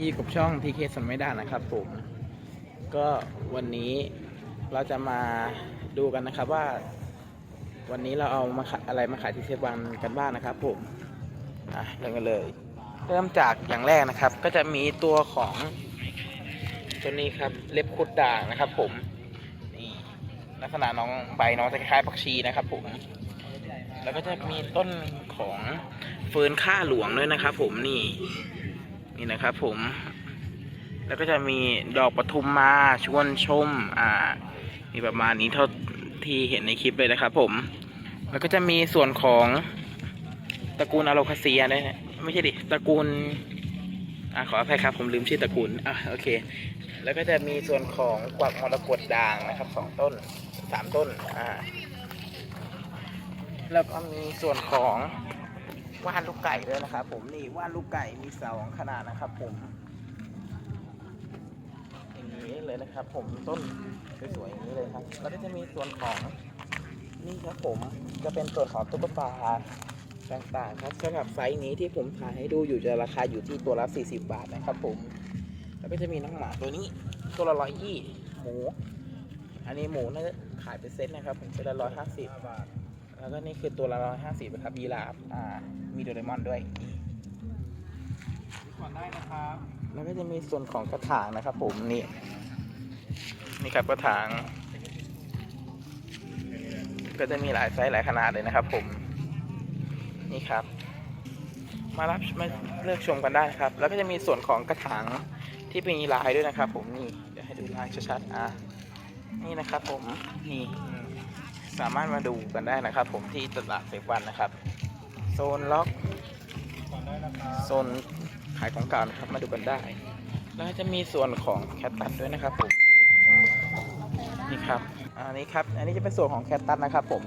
ที่กับช่อง TK สนไม่ได้นะครับผม ก็วันนี้เราจะมาดูกันนะครับว่า วันนี้เราเอามาขายอะไรมาขายที่เซฟวันกันบ้างนะครับผมอะเริ่มกันเลย เริ่มจากอย่างแรกนะครับ ก็จะมีตัวของตัวนี้ครับเล็บคุดด่างนะครับ ผมนี่ลักษณะน้องใบน้องจะคล้ายๆผักชีนะครับ ผม แล้วก็จะมีต้นของเฟิร์นข้าหลวงด้วยนะครับ ผมนี่ นี่นะครับผม แล้วก็จะมีดอกปทุมมาชวนชม อ่า มีประมาณนี้เท่าที่เห็นในคลิปเลยนะครับผม แล้วก็จะมีส่วนของตระกูลอโลคาเซียด้วยนะไม่ใช่ดิ ตระกูล อ่าขออภัยครับ ผมลืมชื่อตระกูล อะโอเค แล้วก็จะมีส่วนของกวักมรกตด่างนะครับสองต้นสามต้น อ่า แล้วก็มีส่วนของ ว่านลูกไก่ด้วยนะครับผมนี่ว่านลูกไก่มีสองขนาดนะครับผมอย่างนี้เลยนะครับ ผมต้นสวยๆอย่างนี้เลยครับแล้วก็จะมีส่วนของนี่ครับผมจะเป็นส่วนของตุ๊กตาต่างๆครับสำหรับไซส์นี้ที่ผมถ่ายให้ดูอยู่จะราคาอยู่ที่ตัวละ 40 บาทนะครับผม แล้วก็จะมีน้องหมาตัวนี้ตัวละร้อยยี่หมู อันนี้หมูน่าจะขายเป็นเซตนะครับผมเซตละร้อยห้าสิบ แล้วก็นี่คือตัวละร้อยห้าสิบครับยีราฟอ่ามีโดเรมอนด้วยก่อนได้นะครับ แล้วก็จะมีส่วนของกระถางนะครับ ผมนี่นี่ครับกระถาง ก็จะมีหลายไซส์หลายขนาดเลยนะครับ ผมนี่ครับ มารับมาเลือกชมกันได้ครับ แล้วก็จะมีส่วนของกระถางที่เป็นลายด้วยนะครับ ผมนี่เดี๋ยวให้ดูลายชัดๆอะนี่นะครับ ผมนี่ สามารถมาดูกันได้นะครับ ผมที่ตลาดเซฟวันนะครับ โซนล็อกก่อนได้นะครับโซนขายของเก่านะครับมาดูกันได้ แล้วก็จะมีส่วนของแคตตัสด้วยนะครับผมนี่ครับอันนี้ครับ อันนี้จะเป็นส่วนของแคตตัสนะครับ ผม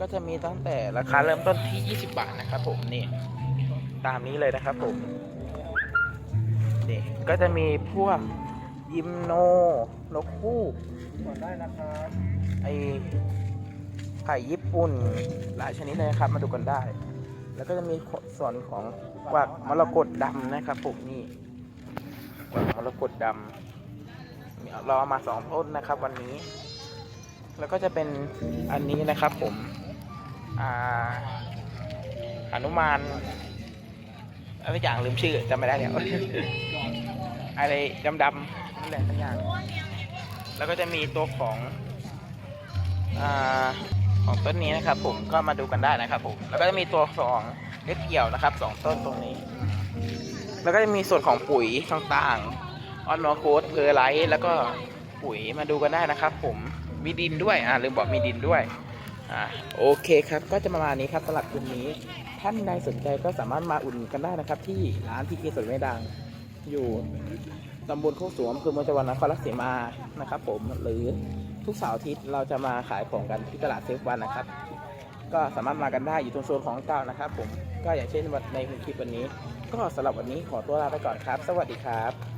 ก็จะมีตั้งแต่ราคาเริ่มต้นที่ 20 บาทนะครับ ผมนี่ตามนี้เลยนะครับผมนี่ก็จะมีพวกยิมโนนกฮูกก่อนได้นะครับไอ ไผ่ญี่ปุ่นหลายชนิดเลยนะครับ มาดูกันได้ แล้วก็จะมีส่วนของกวักมรกตดำนะครับผมนี่กวักมรกตดำเราเอามาสองต้นนะครับ วันนี้ แล้วก็จะเป็นอันนี้นะครับ ผมอ่าหนุมานอะไรอย่างลืมชื่อจำไม่ได้แล้วอะไรดำๆนั่นแหละสักอย่างแล้วก็จะมีตัวของอ่า ของต้นนี้นะครับผมก็มาดูกันได้นะครับผมแล้วก็จะมีตัวของเล็บเกี่ยวนะครับสองต้นตรงนี้ แล้วก็จะมีส่วนของปุ๋ยต่างๆออนมอโคสเพอร์ไลท์แล้วก็ปุ๋ยมาดูกันได้นะครับ ผมมีดินด้วยอ่าลืมบอกมีดินด้วยอ่าโอเคครับก็จะประมาณนี้ครับสำหรับคืนนี้ ท่านใดสนใจก็สามารถมาอุ่นกันได้นะครับ ที่ร้านพีเคสวนไม่ดังอยู่ตำบลโคกสวมอำเภอเมืองจังหวัดนครราชสีมานะครับ ผมหรือ ทุกเสาร์อาทิตย์เราจะมาขายของกันที่ตลาดเซฟวันนะครับ ก็สามารถมากันได้อยู่ตรงโซนของเก่านะครับ ผมก็อย่างเช่นวันในคลิปวันนี้ ก็สำหรับวันนี้ขอตัวลาไปก่อนครับ สวัสดีครับ